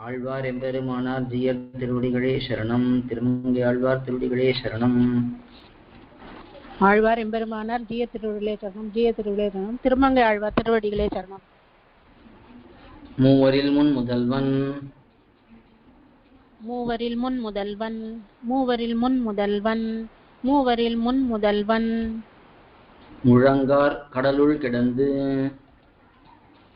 ஆழ்வார் எம்பெருமானார் ஜியர் திருவடிகளே சரணம். திருமங்கை ஆழ்வார் திருவடிகளே சரணம். ஆழ்வார் எம்பெருமானார் ஜிய திருவிழே சரணம். ஜிய திருவிழே சரணம். திருமங்கை ஆழ்வார் திருவடிகளே சரணம். மூவரில் முன் முதல்வன். மூவரில் முன் முதல்வன். மூவரில் முன் முதல்வன். மூவரில் முன் முதல்வன். முழங்கார் கடலுள் கிடந்து.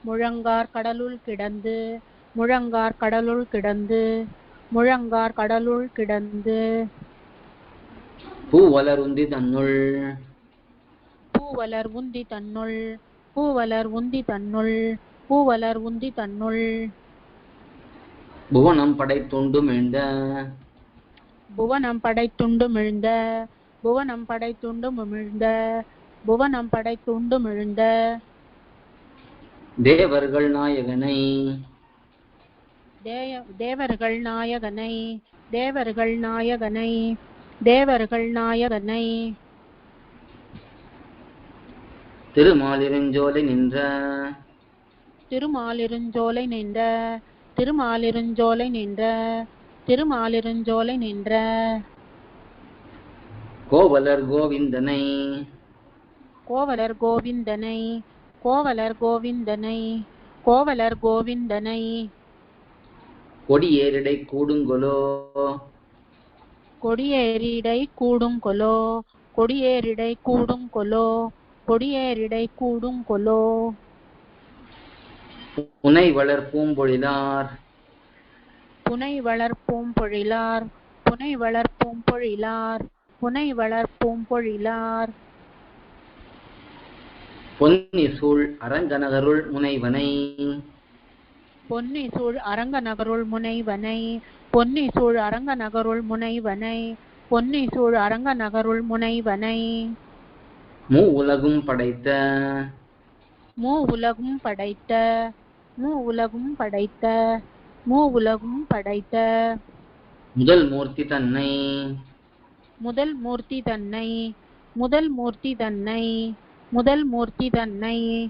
முழங்கார் கடலுள் கிடந்து. முழங்கார் கடலுள் கிடந்து முழங்கார் கடலுள் கிடந்து. பூவலருந்தி தன்னுள். பூவலர் உந்தி தன்னுள் பூவலர் உந்தி தன்னுள் பூவலர் உந்தி தன்னுள். புவனம் படைத்துண்டு மீண்ட புவனம் படைத்துண்டு மிழ்ந்த புவனம் படைத்துண்டு மிழ்ந்த புவனம் படைத்துண்டு மிழ்ந்த. தேவர்கள் நாயகனை. தேய தேவர்கள் நாயகனை தேவர்கள் நாயகனை தேவர்கள் நாயகனை. திருமாலிருஞ்சோலை நின்ற. திருமாலிருஞ்சோலை நின்ற. திருமாலிருஞ்சோலை நின்ற. திருமாலிருஞ்சோலை நின்ற. கோவலர் கோவிந்தனை. கோவலர் கோவிந்தனை. கோவலர் கோவிந்தனை. கோவலர் கோவிந்தனை. கொடியேரிடை கூடுங்கொலோ? கொடியேறிடை கூடும் கொலோ கொடியேறிடை கூடும் கொலோ கொடியேறிடை கூடும் கொலோ புனை வளர் பூம்பொழிலார். புனை வளர்ப்போம் பொழிலார் புனை வளர்ப்போம் பொழிலார் புனை வளர்ப்போம் பொழிலார் பொன்னி சூழ் அரங்கநகருள் முனைவனை. பொன்னி சூழ் அரங்க நகருள் முனைவனை பொன்னி சூழ் அரங்க நகருள் முனைவனை பொன்னி சூழ் அரங்க நகருள் முனைவனை. மூ உலகும் படைத்த. மூ உலகும் படைத்த. மூ உலகும் படைத்த. மூ உலகும் படைத்த. முதல் மூர்த்தி தன்னை. முதல் மூர்த்தி தன்னை. முதல் மூர்த்தி தன்னை. முதல் மூர்த்தி தன்னை.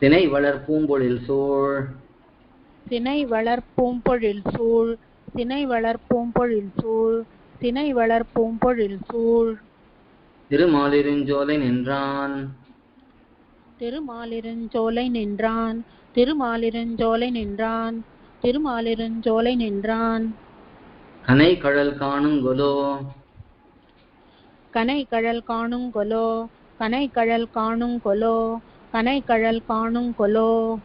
தினை வளர் பூம்பொழில் சூழ். சினை வளர்ப்போம் பொழில் சூழ். சினை வளர்ப்போம் பொழில் சூழ். சினை வளர்ப்போம் பொழில் சூழ். திருமாலிருஞ்சோலை நின்றான். திருமாலிருஞ்சோலை நின்றான். திருமாலிருஞ்சோலை நின்றான். திருமாலிருஞ்சோலை நின்றான். கனை கழல் காணுங்கொலோ கனை கழல் காணும் கொலோ. கனை கழல் காணும் கனை கழல் காணும் கொலோ.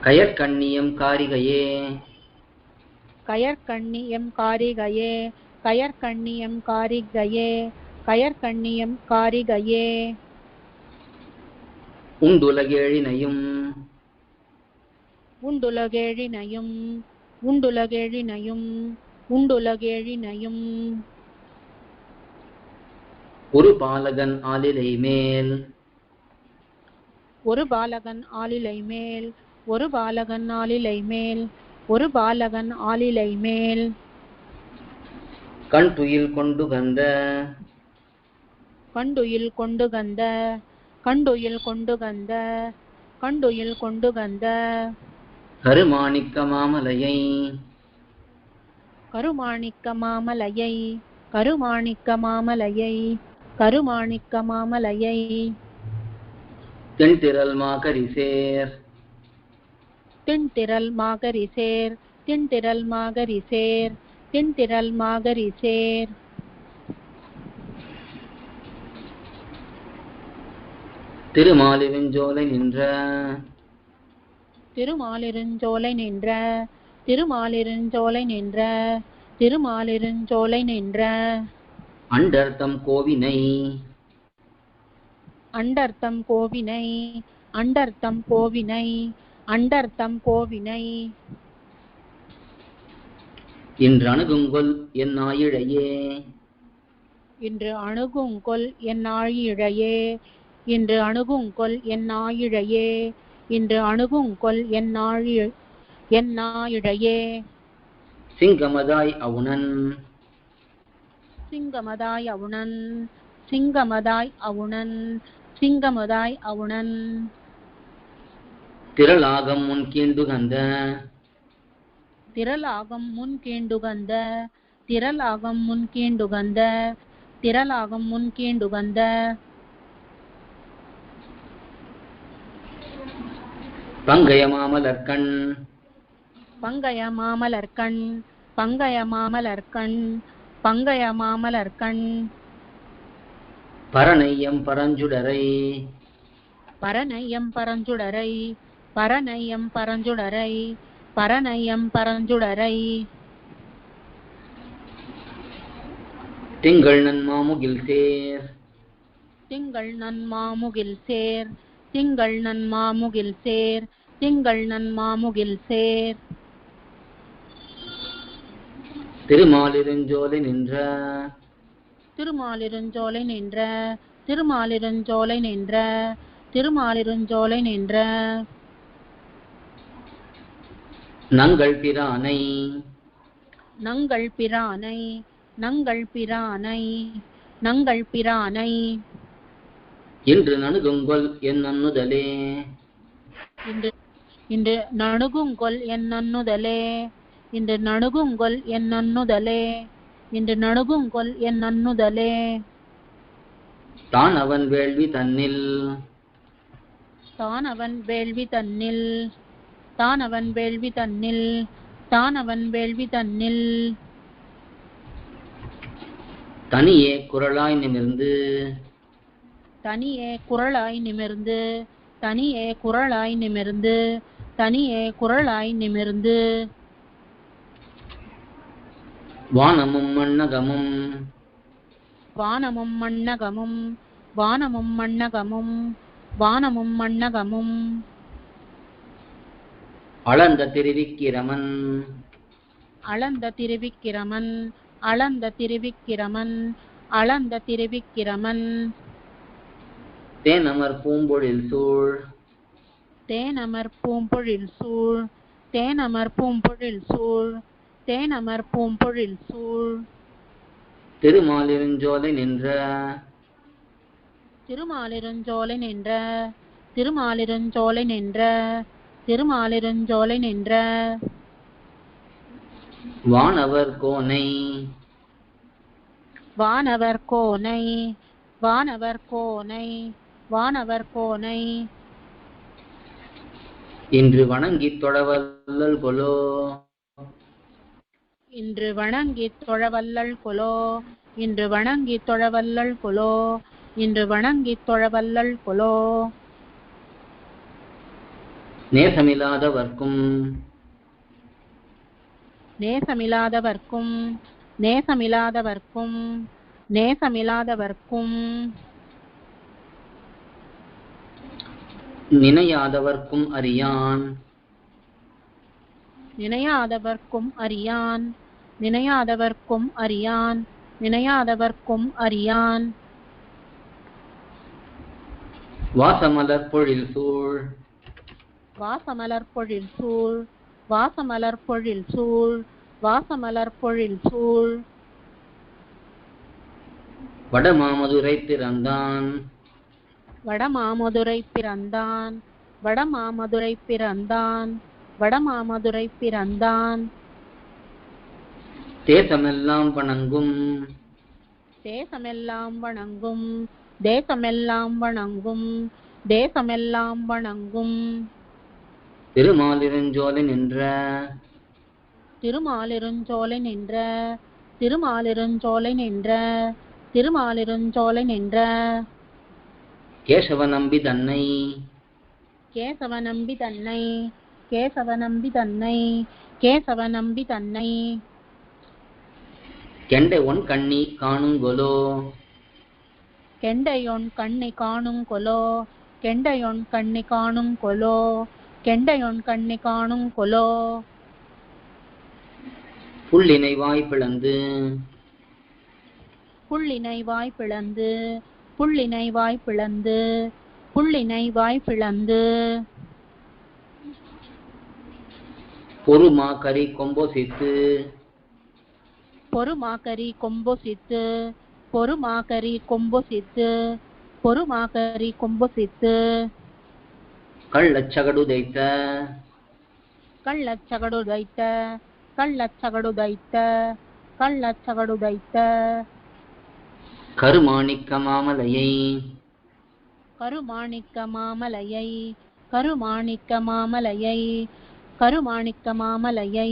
கயற்கண்ணியம் காரிகையே. கயற்கண்ணியம் காரிகையே. கயற்கண்ணியம் காரிகையே. கயற்கண்ணியம் காரிகையே. உண்டுலகேழினையும். உண்டுலகேழினையும். உண்டுலகேழினையும். உண்டுலகேழினையும். ஒரு பாலகன் ஆலிலை மேல். ஒரு பாலகன் ஆலிலை மேல். ஒரு பாலகன் ஆலிலை மேல். ஒரு பாலகன் ஆலிலை மேல். கண் துயில் கொண்டு கந்த கண்டுயில் கொண்டு கந்த கண்டுயில் கொண்டு கந்த கண்டுயில் கொண்டு கந்த கருமாணிக்க மாமலையை. கருமாணிக்க மாமலையை. கருமாணிக்க மாமலையை. கருமாணிக்க மாமலையை தென்திரல் மாகரிசேர் திண்திரல் மாகரிசேர் திண்திரல் மாகரிசேர் திண்திரல் மாகரிசேர் திருமாலிருஞ்சோலை நின்ற. திருமாலிருஞ்சோலை நின்ற திருமாலிருஞ்சோலை நின்ற திருமாலிருஞ்சோலை நின்ற. அண்டர்த்தம் கோவினை. அண்டர்த்தம் கோவினை அண்டர்த்தம் கோவினை அண்டர்த்தம் கோவினை. இன்று அணுகுங்கொல் என் ஆயிழையே இன்று அணுகுங்கொல் என் ஆழிழையே இன்று அணுகுங்கொல் என் ஆயிழையே இன்று அணுகுங்கொல் என் ஆழி என் ஆயிழையே சிங்கமதாய் அவுணன். சிங்கமதாய் அவுணன். சிங்கமதாய் அவுணன். சிங்கமதாய் அவுணன். திரளாகம் முன் கீண்டுகந்த. திரளாகம் முன் கீண்டுகந்த. திரளாகம் முன் கீண்டுகந்த. திரளாகம் முன் கீண்டுகந்த. பங்கய மாமலர்கண் பங்கய மாமலர்கண் பங்கய மாமலர்கண் பங்கய மாமலர்கண் பரணையம் பரஞ்சுடரை. பரநையம் பரஞ்சுடரை பரநையம் பரஞ்சுடரை பரநையம் பரஞ்சுடரை. திங்கள் நன்மாமுகில் சேர் திங்கள் நன்மாமுகில் சேர் திங்கள் நன்மாமுகில் சேர் திங்கள் நன்மாமுகில் சேர் திருமாலிருஞ்சோலை நின்ற. திருமாலிருஞ்சோலை நின்ற. திருமாலிருஞ்சோலை நின்ற. திருமாலிருஞ்சோலை நின்ற. நங்கள் பிரானை. நங்கள் பிரானை. நங்கள் பிரானை. நங்கள் பிரானை. இன்று நணுகுங்கொல் என் அன்னுதலே இன்று இன்று நணுகுங்கொல் என் நன்னுதலே இன்று நணுகுங்கொல் என் நன்னுதலே இன்று நணுகுங்கொல் என் நன்னுதலே தான் அவன் வேள்வி தன்னில். தான் அவன் வேள்வி தன்னில். தான் அவன் வேள்வி தன்னில். தான் அவன் வேள்வி தன்னில். தனியே குரலாய் நிமிர்ந்து. தனியே குரலாய் நிமிர்ந்து. தனியே குரலாய் நிமிர்ந்து. தனியே குரலாய் நிமிர்ந்து. வானமும் மண்ணகமும். வானமும் மண்ணகமும் வானமும் மண்ணகமும் வானமும் மண்ணகமும். அளந்த திருவிக்கிரமன். அளந்த திருவிக்கிரமன் அளந்த திருவிக்கிரமன் அளந்த திருவிக்கிரமன். தேனமர் பூம்பொழில் சூழ். தேனமர் பூம்பொழில் சூழ் தேனமர் பூம்பொழில் சூழ். தேனமர் பூம்பொழில் சூழ் திருமாலிருஞ்சோலை நின்ற திருமாலிருஞ்சோலை நின்ற திருமாலிருஞ்சோலை நின்ற திருமாலிருஞ்சோலை நின்ற வானவர் கோனை வானவர் கோனை வானவர் கோனை வானவர் கோனை இன்று வணங்கித் தொழவல்லல் கொலோ இன்று வணங்கி தொழவல்லல் கொலோ இன்று வணங்கி தொழவல்லல் கொலோ இன்று வணங்கி தொழவல்லல் கொலோ. நேசமில்லாதவர்க்கும். நேசமில்லாதவர்க்கும் நேசமில்லாதவர்க்கும் நேசமில்லாதவர்க்கும். நினையாதவர்க்கும் அறியான். நினையாதவர்க்கும் அறியான். நினையாதவர்க்கும் அறியான் நினையாதவர்க்கும் அறியான். வாசமலர் பொழில் சூழ். வாசமலர் பொழில் சூழ். வாசமலர் பொழில் சூழ். வாசமலர் பொழில் சூழ். வடமாமதுரை பிறந்தான். வடமாமதுரை பிறந்தான். வடமாமதுரை பிறந்தான். வடமாமதுரை பிறந்தான். தேசமெல்லாம் வணங்கும். தேசமெல்லாம் வணங்கும். தேசமெல்லாம் வணங்கும். தேசமெல்லாம் வணங்கும். திருமாலிருஞ்சோலை நின்ற. திருமாலிருஞ்சோலை நின்ற. திருமாலிருஞ்சோலை நின்ற. திருமாலிருஞ்சோலை நின்ற. கேசவ நம்பி தன்னை. கேசவ நம்பி தன்னை. கேசவ நம்பி தன்னை. கேசவ நம்பி தன்னை. கெண்டை ஒன் கண்ணி காணுங்கொலோ. கெண்டையொன் கண்ணை காணும் கொலோ கெண்டையொன் கண்ணை காணும் கொலோ கெண்டையொன் கண்ணை காணும் கொலோ புள்ளினை வாய் பிளந்து. புள்ளினை வாய் பிளந்து. புள்ளினை வாய் பிளந்து. புள்ளினை வாய் பிளந்து. பொறுமா கரி கொம்போசித்து பொறுமாக்கரி கொம்பொசித்து பொறுமாக்கரி கொம்பொசித்து பொறுமாக்கரி கொம்பொசித்து ಕಳ್ಳಚ್ಚಗಡುದೈತ ಕಳ್ಳಚ್ಚಗಡು ದೈತ ಕಳ್ಳಚ್ಚಗಡು ದೈತ ಕಳ್ಳಚ್ಚಗಡು ದೈತ கருமாணிக்க மாமலையை கருமாணிக்க மாமலையை கருமாணிக்க மாமலையை கருமாணிக்க மாமலையை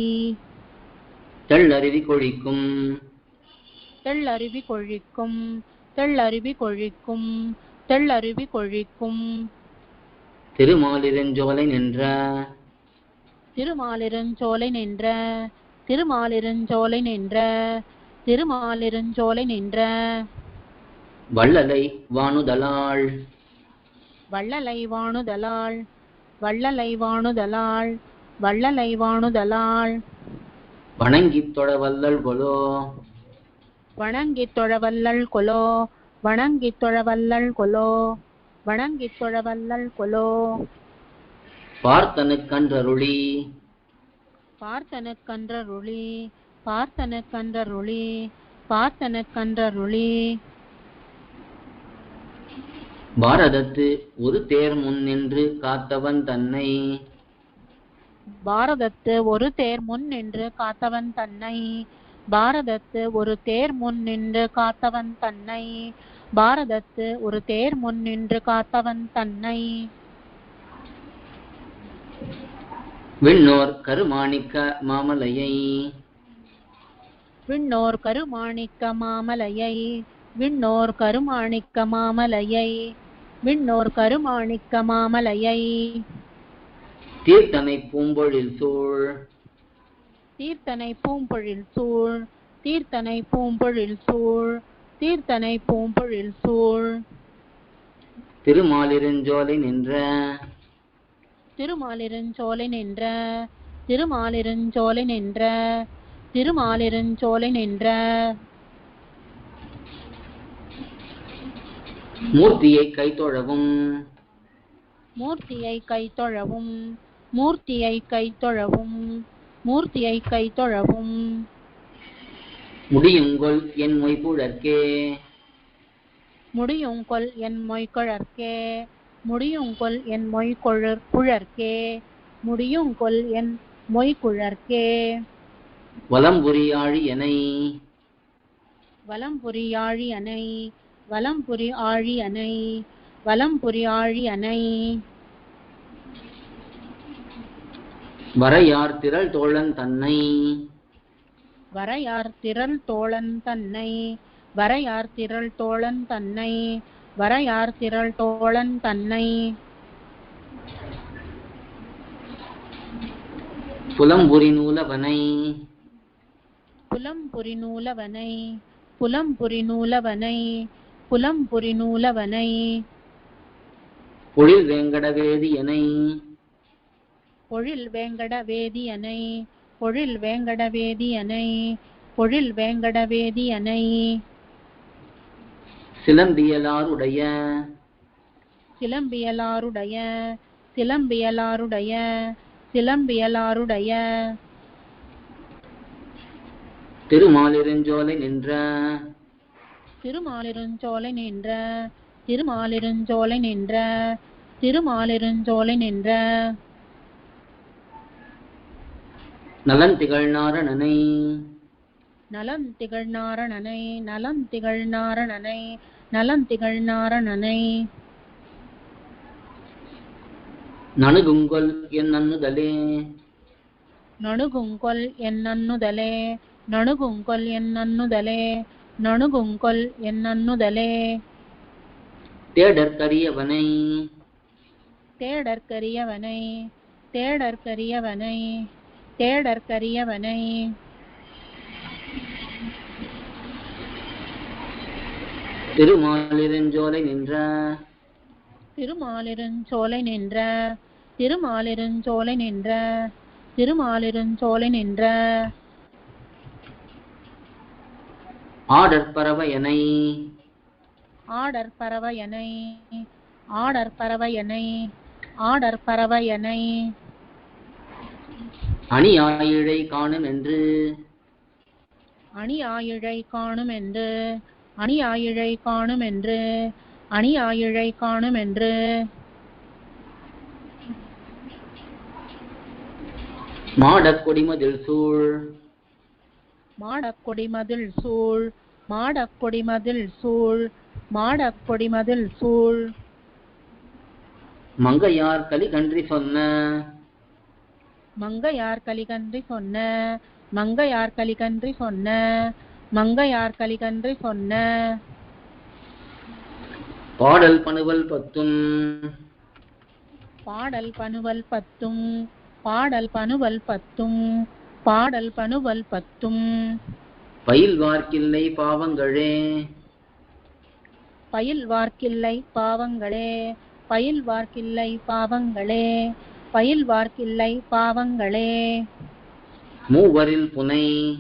தெள்ளருவி கொழிக்கும். தெள்ளருவி கொழிக்கும். தெள்ளருவி கொழிக்கும். தெள்ளருவி கொழிக்கும். திருமாலிருஞ்சோலை நின்ற. திருமாலிருஞ்சோலை நின்ற. திருமாலிருஞ்சோலை நின்ற. திருமாலிருஞ்சோலை நின்ற. வள்ளலை வானுதலாள். வள்ளலை வாணுதலாள் வள்ளலை வாணுதலாள் வள்ளலை வாணுதலாள் வணங்கித் தொழவல்லல் கொலோ. வணங்கித் தொழவல்லள் கொலோ. வணங்கித் தொழவல்லள் கொலோ. வணங்கித் தொழவல்லள் கொலோ. பார்த்தனுக்கன்றருளி பார்த்தனுக்கன்றருளி பார்த்தனுக்கன்றருளி பார்த்தனுக்கன்றருளி பாரதத்து ஒரு தேர் முன் நின்று காத்தவன் தன்னை. பாரதத்து ஒரு தேர் முன் நின்று காத்தவன் தன்னை. பாரதத்து ஒரு தேர் முன் நின்று காத்தவன் தன்னை. பாரதத்து ஒரு தேர் முன் நின்று காத்தவன் தன்னை. விண்ணோர் கருமாணிக்க மாமலையை. விண்ணோர் கருமாணிக்க மாமலையை. விண்ணோர் கருமாணிக்க மாமலையை. விண்ணோர் கருமாணிக்க மாமலையை. தீர்த்தனை பூம்பொழில் சூழ். தீர்த்தனை பூம்பொழில் சூழ். தீர்த்தனை பூம்பொழில் சூழ். தீர்த்தனை பூம்பொழில் சூழ். திருமாலிருஞ்சோலை நின்ற. திருமாலிருஞ்சோலை நின்ற. திருமாலிருஞ்சோலை நின்ற. திருமாலிருஞ்சோலை நின்ற. மூர்த்தியை கைத்தொழவும். மூர்த்தியை கைத்தொழவும். மூர்த்தியை கைத்தொழவும் மூர்த்தியை கைத்தொழவும் முடியுங்கொல் என் மொய்புழற்கே முடியுங்கொல் என் மொய்கழற்கே முடியுங்கொல் என் மொய்கொழற் குழற்கே முடியுங்கொல் என் மொய்குழற்கே வலம்புரியாழி எனை. வலம்புரி ஆழி அணை வலம்புரி ஆழி அணை வலம்புரி ஆழி அணை வரையார் திரள் தோழன் தன்னை. வரையார் திரள் தோழன் தன்னை. வரையார் திரள் தோழன் தன்னை. வரையார் திரள் தோழன் தன்னை. புலம்புரி நூலவனை. புலம்புரி நூலவனை. புலம்புரி நூலவனை. புலம்புரி நூலவனை. பொழில் வேங்கடவேதி எனை பொழில் வேங்கட வேதியனை பொழில் வேங்கட வேதியனை பொழில் வேங்கட வேதியனை. சிலம்பியலாருடைய சிலம்பியலாருடைய சிலம்பியலாருடைய சிலம்பியலாருடைய. திருமாலிருஞ்சோலை நின்ற திருமாலிருஞ்சோலை நின்ற திருமாலிருஞ்சோலை நின்ற திருமாலிருஞ்சோலை நின்ற. நலன் திகழ்நாரணனை. நலம் திகழ்நாரணனை நலம் திகழ்நாரணனை நலம் திகழ்நாரணனை. நணுகுங்கொல் என் நன்னுதலே நணுகுங்கொல் என் நன்னுதலே நணுகுங்கொல் என் நன்னுதலே நணுகுங்கொல் என் நன்னுதலே தேடற்கரியவனை. தேடற்கரியவனை தேடற்கரியவனை. தேடற்கரியவனை. திருமாலிருஞ்சோலை நின்ற. திருமாலிருஞ்சோலை நின்ற. திருமாலிருஞ்சோலை நின்ற. திருமாலிருஞ்சோலை நின்ற. ஆடற்பறவையனை ஆடற் பறவையனை. ஆடற் பறவையனை அணியாயிழை காணும் என்று. அணி ஆயிழை காணும் என்று. அணி ஆயிழை காணும் என்று. அணி ஆயிழை காணும் என்று. மாடக் கொடிமதில் சூழ். மாடக்கொடிமதில் சூழ். மாடக்கொடிமதில் சூழ். மாடக்கொடிமதில் சூழ். மங்கையார் கலிகன்றி சொன்ன. மங்கையார் கலிகன்றி சொன்ன? மங்கையார் கலிகன்றி சொன்ன? மங்கையார் கலிகன்றி சொன்ன? பாடல் பணுவல் பத்தும். பாடல் பனுவல் பத்தும். பாடல் பனுவல் பத்தும். பாடல் பனுவல் பத்தும். பயில்வார்க்கில்லை பாவங்களே. பயில்வார்க்கில்லை பாவங்களே. பயில்வார்க்கில்லை பாவங்களே. பயில்வார்க்கில்லை பாவங்களே. மூவரில் புனை.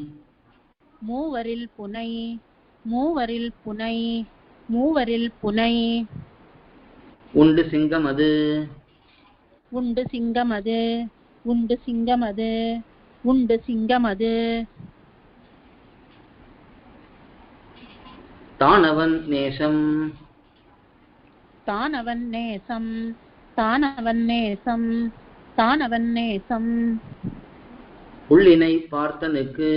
மூவரில் புனை. மூவரில் புனை. மூவரில் புனை. உண்டு சிங்கமது உண்டு சிங்கமது உண்டு சிங்கமது உண்டு சிங்கமது தானவன் நேசம். தானவன் நேசம். தானவன் நேசம். தானவன் நேசம் புள்ளினை பார்த்தனுக்கு.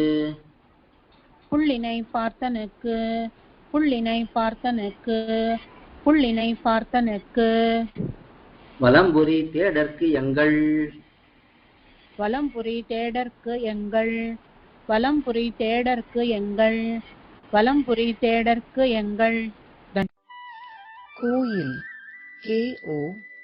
புள்ளினை பார்த்தனுக்கு. புள்ளினை பார்த்தனுக்கு. புள்ளினை பார்த்தனுக்கு. வலம்புரி தேடற்கு எங்கள். வலம்புரி தேடற்கு எங்கள். வலம்புரி தேடற்கு எங்கள். வலம்புரி தேடற்கு எங்கள். கோயில் K O